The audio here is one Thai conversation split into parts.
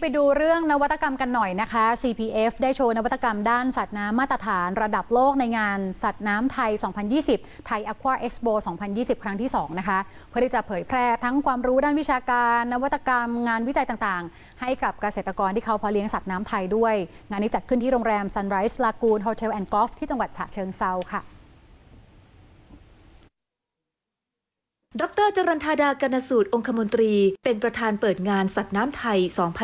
ไปดูเรื่องนวัตกรรมกันหน่อยนะคะ CPF ได้โชว์นวัตกรรมด้านสัตว์น้ำมาตรฐานระดับโลกในงานสัตว์น้ำไทย 2020 ไทย Aqua Expo 2020 ครั้งที่ 2 นะคะ เพื่อที่จะเผยแพร่ทั้งความรู้ด้านวิชาการ นวัตกรรม งานวิจัยต่างๆ ให้กับเกษตรกรที่เขาเพาะเลี้ยงสัตว์น้ำไทยด้วย งานนี้จัดขึ้นที่โรงแรม Sunrise Lagoon Hotel and Golf ที่จังหวัดฉะเชิงเซาค่ะ ดรจรันธาดากนสูตรองคมนตรี เป็นประธานเปิดงานสัตว์น้ำไทย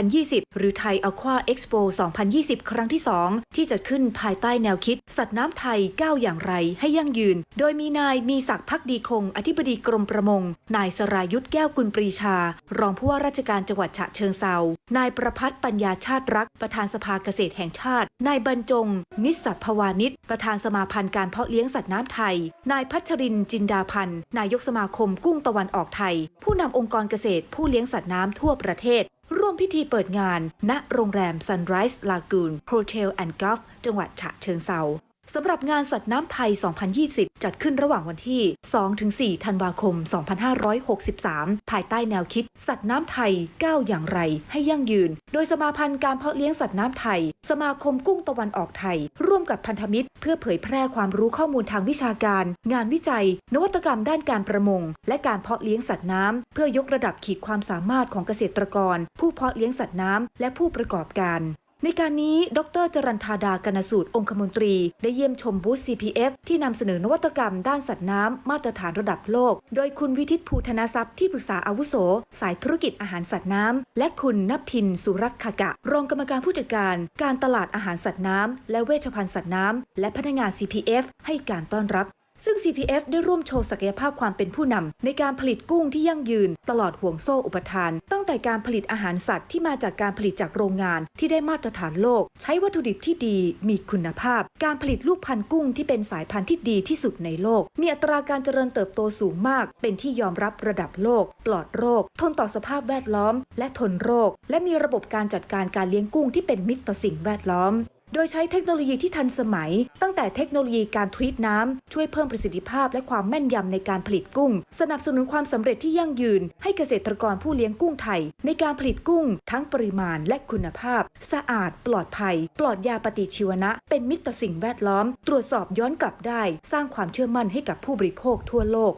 2020 หรือไทยอควาเอ็กซ์โป 2020 ครั้งที่ 2 ที่จัดขึ้นภายใต้แนวคิด สัตว์น้ำไทยก้าวอย่างไรให้ยั่งยืน โดยมีนายมีศักดิ์พักดีคง อธิบดีกรมประมง นายสรายุทธแก้วกุลปรีชา รองผู้ว่าราชการจังหวัดฉะเชิงเซานายประพัฒน์ปัญญาชาติรัก ประธานสภาเกษตรแห่งชาติ นายบรรจง นิสสัพพวานิชประธานสมาพันธ์การเพาะเลี้ยงสัตว์น้ำไทย นายพัชรินจินดาพันธ์นายกสมาคมกุ้งตะวันออกไทย ผู้นำองค์กรเกษตรผู้เลี้ยงสัตว์น้ำทั่วประเทศ ร่วมพิธีเปิดงาน ณ โรงแรม Sunrise Lagoon Hotel and Golf จังหวัดฉะเชิงเซา สำหรับงานสัตว์น้ำไทย 2020 จัดขึ้นระหว่างวันที่ 2-4 ธันวาคม 2563 ภายใต้แนวคิด สัตว์น้ำไทยก้าวอย่างไร ให้ยั่งยืน โดยสมาพันธ์การเพาะเลี้ยงสัตว์น้ำไทย สมาคมกุ้งตะวันออกไทย ร่วมกับพันธมิตร เพื่อเผยแพร่ความรู้ข้อมูลทางวิชาการ งานวิจัย นวัตกรรมด้านการประมง และการเพาะเลี้ยงสัตว์น้ำเพื่อยกระดับขีดความสามารถของเกษตรกร ผู้เพาะเลี้ยงสัตว์น้ำและผู้ประกอบการ ในการนี้ดรจรันธาดากนสูตรองคมนตรี ได้เยี่ยมชมบูธ CPF ที่นำเสนอนวัตกรรมด้านสัตว์น้ำมาตรฐานระดับโลก โดยคุณวิทิตภูธนทรัพย์ที่ปรึกษาอาวุโส สายธุรกิจอาหารสัตว์น้ำ และคุณนพินสุรักขกะ รองกรรมการผู้จัดการ การตลาดอาหารสัตว์น้ำและเวชภัณฑ์สัตว์น้ำและพนักงาน CPF ให้การต้อนรับ ซึ่ง CPF ได้ร่วมโชว์ศักยภาพความเป็นผู้นำในการผลิตกุ้งที่ยั่งยืน ตลอดห่วงโซ่อุปทาน ตั้งแต่การผลิตอาหารสัตว์ที่มาจากการผลิตจากโรงงานที่ได้มาตรฐานโลก ใช้วัตถุดิบที่ดีมีคุณภาพ การผลิตลูกพันธุ์กุ้งที่เป็นสายพันธุ์ที่ดีที่สุดในโลก มีอัตราการเจริญเติบโตสูงมาก เป็นที่ยอมรับระดับโลก ปลอดโรค ทนต่อสภาพแวดล้อม และทนโรค และมีระบบการจัดการการเลี้ยงกุ้งที่เป็นมิตรต่อสิ่งแวดล้อม โดยใช้เทคโนโลยีที่ทันสมัย ตั้งแต่เทคโนโลยีการทวีตน้ำ ช่วยเพิ่มประสิทธิภาพและความแม่นยำในการผลิตกุ้ง สนับสนุนความสำเร็จที่ยั่งยืน ให้เกษตรกรผู้เลี้ยงกุ้งไทย ในการผลิตกุ้ง ทั้งปริมาณและคุณภาพ สะอาด ปลอดภัย ปลอดยาปฏิชีวนะ เป็นมิตรต่อสิ่งแวดล้อม ตรวจสอบย้อนกลับได้ สร้างความเชื่อมั่นให้กับผู้บริโภคทั่วโลก